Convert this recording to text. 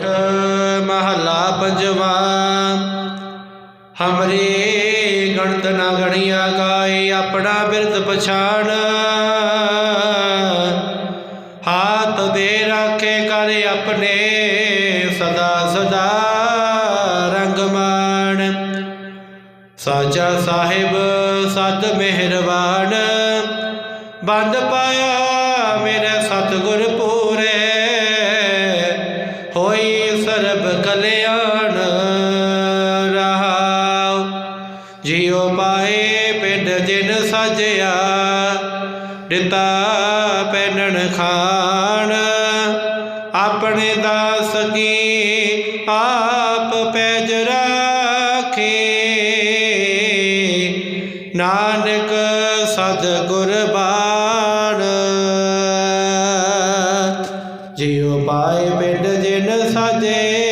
ਠ ਮਹਲਾ ਪੰਜਵਾ, ਹਮਰੇ ਗਣਤ ਨਾ ਗਣਿਆ ਗਾਏ ਆਪਣਾ ਬਿਰਦ ਪਛਾਣ। ਹਾਥ ਦੇ ਰਾਖੇ ਕਰ ਆਪਣੇ ਸਦਾ ਸਦਾ ਰੰਗ ਮਾਣ। ਸਾਚਾ ਸਾਹਿਬ ਸਤ ਮਿਹਰਬਾਨ। ਬੰਦ ਪਾਇਆ ਮੇਰੇ ਸਤਿਗੁਰ ਪੂਰੇ। ਕਲਿਆਣ ਰਹਾਉ। ਜਿਉ ਪਾਏ ਪਿੰਡ ਜਿਨ ਸਾਜਿਆ, ਦਿੱਤਾ ਪੈਨਣ ਖਾਣ। ਆਪਣੇ ਦਾਸ ਕੀ ਆਪ ਪੈਜ ਰਾਖੇ। ਨਾਨਕ ਸਦ ਗੁਰਬਾਣ। ਜਿਉ ਪਾਏ ਪਿੰਡ ਜਿਨ ਸਾਜਿਆ